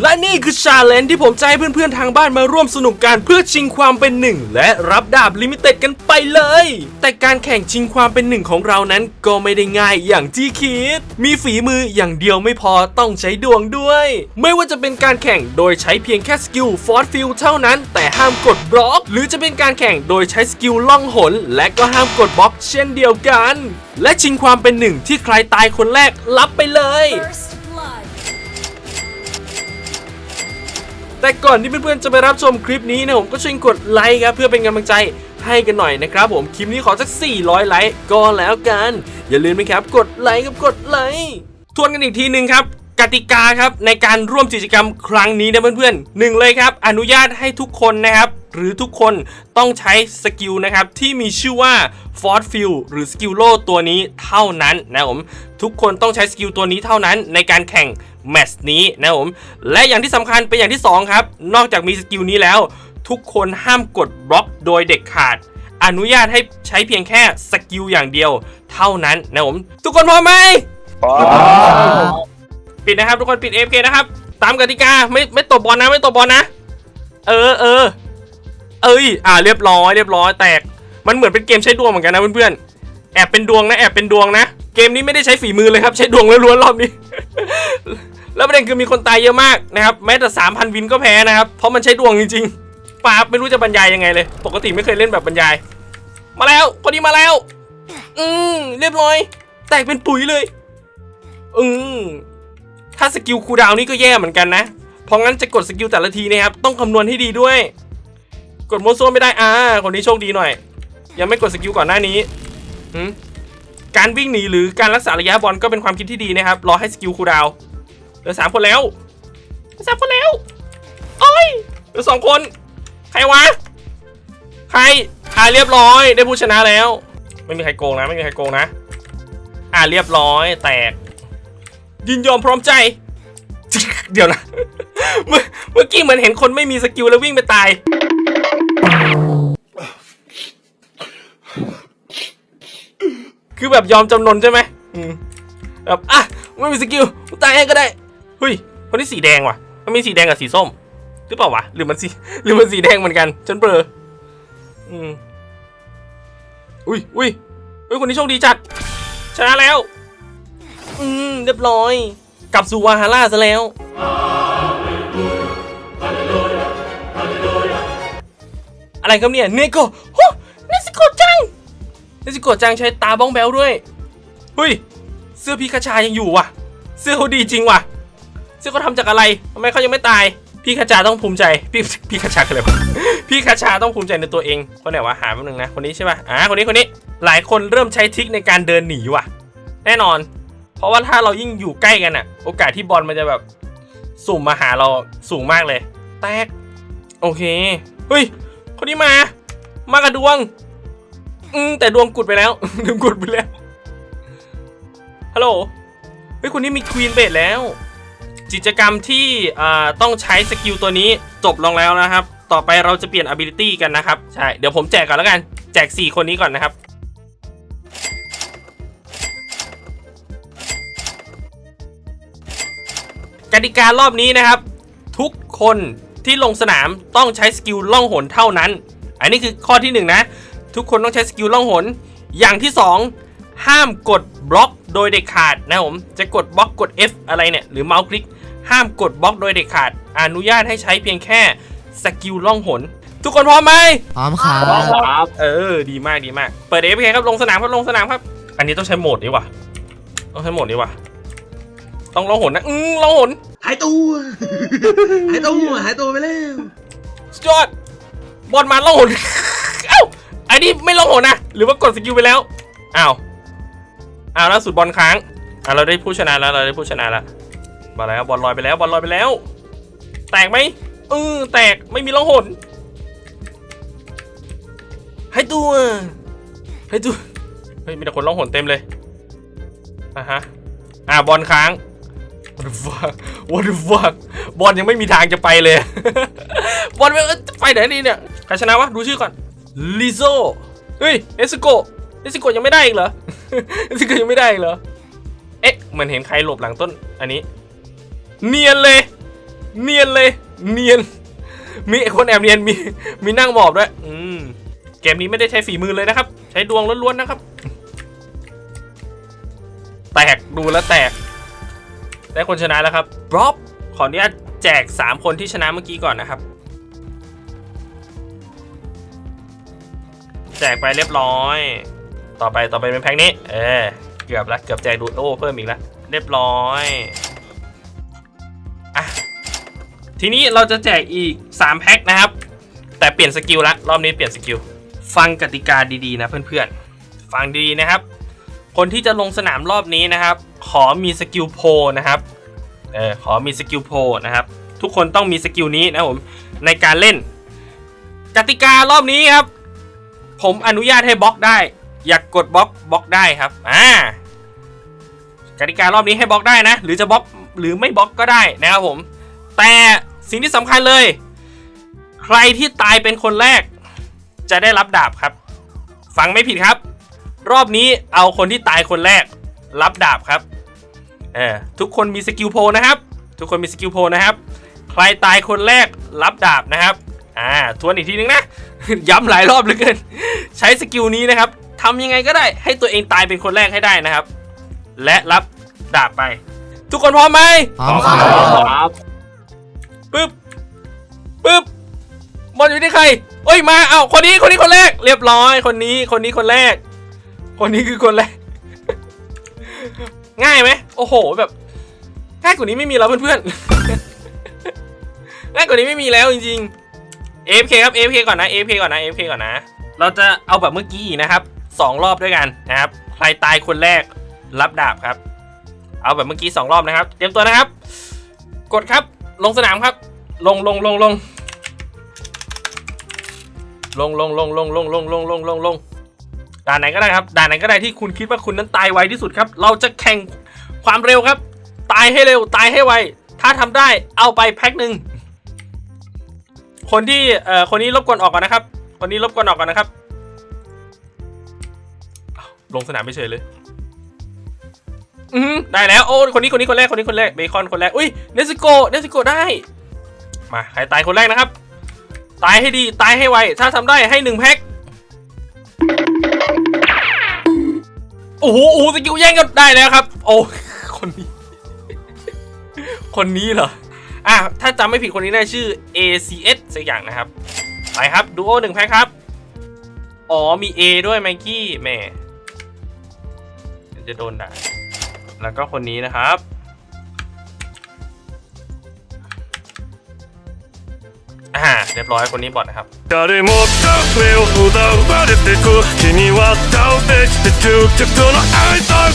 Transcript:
และนี่คือชาเลนจ์ที่ผมจะให้เพื่อนๆทางบ้านมาร่วมสนุกกันเพื่อชิงความเป็นหนึ่งและรับดาบลิมิเต็ดกันไปเลย แต่การแข่งชิงความเป็นหนึ่งของเรานั้นก็ไม่ได้ง่ายอย่างที่คิด มีฝีมืออย่างเดียวไม่พอต้องใช้ดวงด้วย ไม่ว่าจะเป็นการแข่งโดยใช้เพียงแค่สกิลฟอร์ฟิลเท่านั้น แต่ห้ามกดบล็อก หรือจะเป็นการแข่งโดยใช้สกิลล่องหน และก็ห้ามกดบล็อก เช่นเดียวกัน และชิงความเป็นหนึ่งที่ใครตายคนแรกรับไปเลย First แต่ก่อนที่เพื่อนๆจะไปรับชมคลิปนี้นะผมก็ช่วยกดไลค์ครับเพื่อเป็นกำลังใจให้กันหน่อยนะครับผมคลิปนี้ขอสัก 400 ไลค์ก็แล้วกัน อย่าลืมนะครับกดไลค์กับกดไลค์ทวนกันอีกทีหนึ่งครับ ติกาครับในการร่วมกิจกรรมครั้งนี้นะเพื่อนๆหนึ่งเลยครับ อนุญาตให้ทุกคนนะครับหรือทุกคนต้องใช้สกิลนะครับที่มีชื่อว่า f o r ฟิลหรือสกิลโลตัวนี้เท่านั้นนะผมทุกคนต้องใช้สกิลตัวนี้เท่านั้นในการแข่งแมตช์นี้นะผมและอย่างที่สำคัญเป็นอย่างที่สองครับนอกจากมีสกิลนี้แล้ว ทุกคนห้ามกดบล็อกโดยเด็ดขาด อนุญาตให้ใช้เพียงแค่สกิลอย่างเดียวเท่านั้นนะผมทุกคนพร้อมไหมพร้อม ปิดนะครับทุกคนปิด AFK นะครับ ตามกติกาไม่ไม่ตบบอลนะไม่ตบบอลนะ เออเออเอ้ยอ่าเรียบร้อยเรียบร้อยแตก มันเหมือนเป็นเกมใช้ดวงเหมือนกันนะเพื่อนๆแอบเป็นดวงนะแอบเป็นดวงนะ เกมนี้ไม่ได้ใช้ฝีมือเลยครับ ใช้ดวงล้วนๆรอบนี้ แล้วประเด็นคือมีคนตายเยอะมากนะครับแม้แต่3,000วินก็แพ้นะครับเพราะมันใช้ดวงจริงๆปาไม่รู้จะบรรยายยังไงเลย ปกติไม่เคยเล่นแบบบรรยาย มาแล้วคนนี้มาแล้ว อืมเรียบร้อย แตกเป็นปุ๋ยเลย อืม ถ้าสกิลคูดาวนี่ก็แย่เหมือนกันนะ เพราะงั้นจะกดสกิลแต่ละทีนะครับ ต้องคำนวณให้ดีด้วย กดโมวซัวไม่ได้ อ่า คนนี้โชคดีหน่อย ยังไม่กดสกิลก่อนหน้านี้การวิ่งหนีหรือการรักษาระยะบอลก็เป็นความคิดที่ดีนะครับ รอให้สกิลคูดาวเหลือสามคนแล้วสามคนแล้วโอ้ยเหลือสองคน ใครวะ ใคร อ่าเรียบร้อย ได้ผู้ชนะแล้ว ไม่มีใครโกงนะ ไม่มีใครโกงนะ อ่าเรียบร้อย แตก ยินยอมพร้อมใจ เดี๋ยวนะ เมื่อเมื่อกี้เหมือนเห็นคนไม่มีสกิลแล้ววิ่งไปตาย คือแบบยอมจำนนใช่ไหมอืมแบบอะไม่มีสกิลตายให้ก็ได้เฮ้ยคนนี้สีแดงว่ะ มันมีสีแดงกับสีส้ม หรือเปล่าวะ หรือมันสีหรือมันสีแดงเหมือนกันฉันเบลออืมอุ้ยอุ้ยอุ้ยคนนี้โชคดีจัด ชนะแล้ว อืมเรียบร้อย กลับสู่วาฮาร่าซะแล้ว อะไรครับเนี่ยเนโกโหเนสโกจังเนสโกจังใช้ตาบ้องแบวด้วยเฮ้ยเสื้อพี่คาชายังอยู่ว่ะ เสื้อเขาดีจริงว่ะ เสื้อเขาทำจากอะไรทำไมเขายังไม่ตาย พี่คาชาต้องภูมิใจ พี่พี่คาชาคืออะไรวะพี่คาชาต้องภูมิใจในตัวเองคนไหนวะหาแป๊บนึงนะคนนี้ใช่ป่ะอ่าคนนี้คนนี้หลายคนเริ่มใช้ทริคในการเดินหนีว่ะ แน่นอน เพราะว่าถ้าเรายิ่งอยู่ใกล้กันอะโอกาสที่บอลมันจะแบบสุ่มมาหาเราสูงมากเลย แตก โอเค เฮ้ย คนนี้มา มากับดวง อืมแต่ดวงกุดไปแล้วดวงกุดไปแล้ว ฮัลโหล เฮ้ยคนนี้มีควีนเบดแล้ว กิจกรรมที่อ่าต้องใช้สกิลตัวนี้จบลงแล้วนะครับ ต่อไปเราจะเปลี่ยน ability กันนะครับ ใช่ เดี๋ยวผมแจกก่อนแล้วกัน แจก 4 คนนี้ก่อนนะครับ ติการอบนี้นะครับ ทุกคนที่ลงสนามต้องใช้สกิลล่องหนเท่านั้น อันนี้คือข้อที่หนึ่งนะทุกคนต้องใช้สกิลล่องหน อย่างที่สองห้ามกดบล็อกโดยเด็ดขาดนะผมจะกดบล็อกกด F อะไรเนี่ยหรือเมาส์คลิก ห้ามกดบล็อกโดยเด็ดขาด อนุญาตให้ใช้เพียงแค่สกิลล่องหน ทุกคนพร้อมไหมพร้อมครับครับ เออ ดีมากดีมาก เปิดเอฟเคครับลงสนามครับลงสนามครับ อันนี้ต้องใช้โหมดนี้ว่ะต้องใช้โหมดนี้ว่ะ ต้องลองหนนะ อืมลองหนหายตัว หายตัวหายตัวไปแล้วสุดยอด บอลมาลองหน เอ้าอันนี้ไม่ลองหนนะ หรือว่ากดสกิลไปแล้ว อ้าว อ้าวแล้วสุดบอลค้าง อะเราได้ผู้ชนะแล้ว เราได้ผู้ชนะแล้ว มาแล้วบอลลอยไปแล้ว บอลลอยไปแล้ว แตกไหมเออแตก ไม่มีลองหนให้ตัวให้ตัว เฮ้ย มีแต่คนร้องหนเต็มเลยอะฮะ อ่าบอลค้าง what the fuck what the fuck บอลยังไม่มีทางจะไปเลย บอลไปเอ้ยจะไปไหนนี่เนี่ย ใครชนะวะ ดูชื่อก่อนลิโซเฮ้ย เอสโกเอสโกยังไม่ได้อีกเหรอ เอสโกยังไม่ได้อีกเหรอ เอ๊ะ เหมือนเห็นใครหลบหลังต้น อันนี้ เนียนเลย เนียนเลย เนียน มีคนแอบเนียน มี มีนั่งหมอบด้วย อืม เกมนี้ไม่ได้ใช้ฝีมือเลยนะครับ ใช้ดวงล้วนๆนะครับ แตก ดูแล้วแตก ได้คนชนะแล้วครับบล็อบขออนุญาตแจก 3 คนที่ชนะเมื่อกี้ก่อนนะครับ แจกไปเรียบร้อย ต่อไปต่อไปเป็นแพ็คนี้ เออเกือบแล้วเกือบแจกดูโอ้เพิ่มอีกแล้วเรียบร้อยอะทีนี้เราจะแจกอีก 3 แพ็คนะครับ แต่เปลี่ยนสกิลละรอบนี้เปลี่ยนสกิลฟังกติกาดีๆนะเพื่อนๆ ฟังดีๆนะครับ คนที่จะลงสนามรอบนี้นะครับ ขอมีสกิลโพนะครับเออขอมีสกิลโพนะครับ ทุกคนต้องมีสกิลนี้นะผมในการเล่น กติการอบนี้ครับ ผมอนุญาตให้บล็อกได้ อยากกดบล็อกบล็อกได้ครับอ่ากติการอบนี้ให้บล็อกได้นะ หรือจะบล็อกหรือไม่บล็อกก็ได้นะครับผม แต่สิ่งที่สำคัญเลย ใครที่ตายเป็นคนแรก จะได้รับดาบครับ ฟังไม่ผิดครับ รอบนี้เอาคนที่ตายคนแรก รับดาบครับเออทุกคนมีสกิลโพลนะครับ ทุกคนมีสกิลโพลนะครับ ใครตายคนแรกรับดาบนะครับอ่าทวนอีกทีนึงนะ ย้ำหลายรอบเหลือเกิน ใช้สกิลนี้นะครับทำยังไงก็ได้ให้ตัวเองตายเป็นคนแรกให้ได้นะครับ และรับดาบไป ทุกคนพร้อมไหมพร้อมครับครับปึ๊บปึ๊บบอลอยู่ที่ใครเอ้ยมา เอาคนนี้คนนี้คนแรก เรียบร้อย คนนี้คนนี้คนแรก คนนี้คือคนแรก ง่ายไหมโอ้โหแบบง่ายกว่านี้ไม่มีแล้วเพื่อนๆง่ายกว่านี้ไม่มีแล้วจริงๆ AFK ครับ AFK ก่อนนะ AFK ก่อนนะ AFK ก่อนนะ เราจะเอาแบบเมื่อกี้อีกนะครับสองรอบด้วยกันนะครับใครตายคนแรกรับดาบครับ เอาแบบเมื่อกี้สองรอบนะครับ เตรียมตัวนะครับ กดครับลงสนามครับ ลงลงลงลงลงลงลงลงลงลงลงลงลง ด่านไหนก็ได้ครับด่านไหนก็ได้ที่คุณคิดว่าคุณนั้นตายไวที่สุดครับ เราจะแข่งความเร็วครับ ตายให้เร็วตายให้ไว ถ้าทำได้เอาไปแพ็คหนึ่งคนที่เอ่อคนนี้รบกวนออกก่อนนะครับ คนนี้รบกวนออกก่อนนะครับ ลงสนามไม่เฉยเลยอืมได้แล้วโอ้คนนี้คนนี้คนแรกคนนี้คนแรกเบคอนคนแรกอุ้ยเนสโกเนสโกได้มาใครตายคนแรกนะครับ ตายให้ดีตายให้ไว ถ้าทำได้ให้หนึ่งแพ็ค โอ้โหโอ้สกิลแย่งกันได้แล้วครับ โอ้คนนี้ คนนี้เหรออะถ้าจำไม่ผิดคนนี้ได้ชื่อ ACS สักอย่างนะครับ ไปครับดูโอหนึ่งแพ็คครับ อ๋อมี A ด้วยไมกี้แม่จะโดนด่าแล้วก็คนนี้นะครับ บร้อยคนนี้บอดนะครับ 誰もカフェを奪われてく君は倒れて究極の愛と